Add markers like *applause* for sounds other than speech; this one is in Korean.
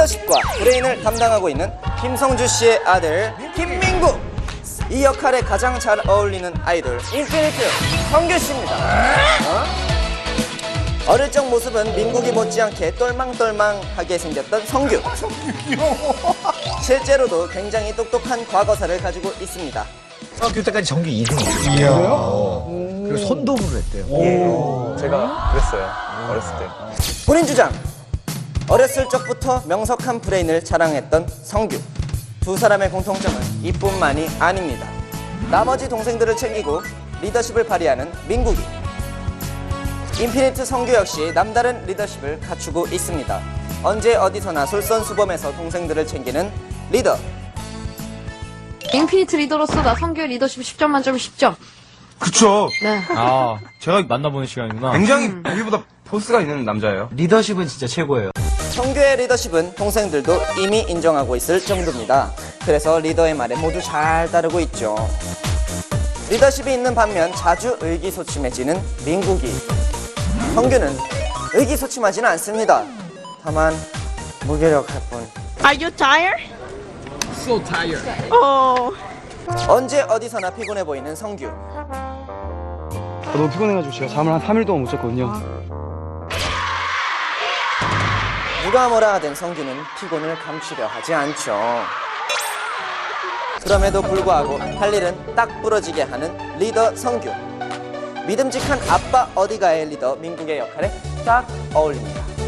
리더십과 브레인을 담당하고 있는 김성주 씨의 아들 김민구. 이 역할에 가장 잘 어울리는 아이돌 인피니트 성규 씨입니다. 어? 어릴 적 모습은 민국이 못지않게 똘망똘망하게 생겼던 성규. 실제로도 굉장히 똑똑한 과거사를 가지고 있습니다. 중학교 때까지 전교 2등이었어요. 이야. 그리고 선도부를 했대요. 제가 그랬어요. 어렸을 때. 본인 주장. 어렸을 적부터 명석한 브레인을 자랑했던 성규. 두 사람의 공통점은 이뿐만이 아닙니다. 나머지 동생들을 챙기고 리더십을 발휘하는 민국이. 인피니트 성규 역시 남다른 리더십을 갖추고 있습니다. 언제 어디서나 솔선수범해서 동생들을 챙기는 리더. 인피니트 리더로서 나 성규의 리더십 10점 만점 10점. 그쵸. 네. 아, *laughs* 제가 만나보는 시간이구나. 굉장히 우리보다 포스가 있는 남자예요. 리더십은 진짜 최고예요. 성규의 리더십은 동생들도 이미 인정하고 있을 정도입니다. 그래서 리더의 말에 모두 잘 따르고 있죠. 리더십이 있는 반면 자주 의기소침해지는 민국이. 성규는 의기소침하지는 않습니다. 다만 무기력할 뿐. Are you tired? So tired. Oh. 언제 어디서나 피곤해 보이는 성규. 아, 너무 피곤해가지고 제가 잠을 한 3일 동안 못 잤거든요. 누가 뭐라 하든 성규는 피곤을 감추려 하지 않죠. 그럼에도 불구하고 할 일은 딱 부러지게 하는 리더 성규. 믿음직한 아빠 어디가의 리더 민국의 역할에 딱 어울립니다.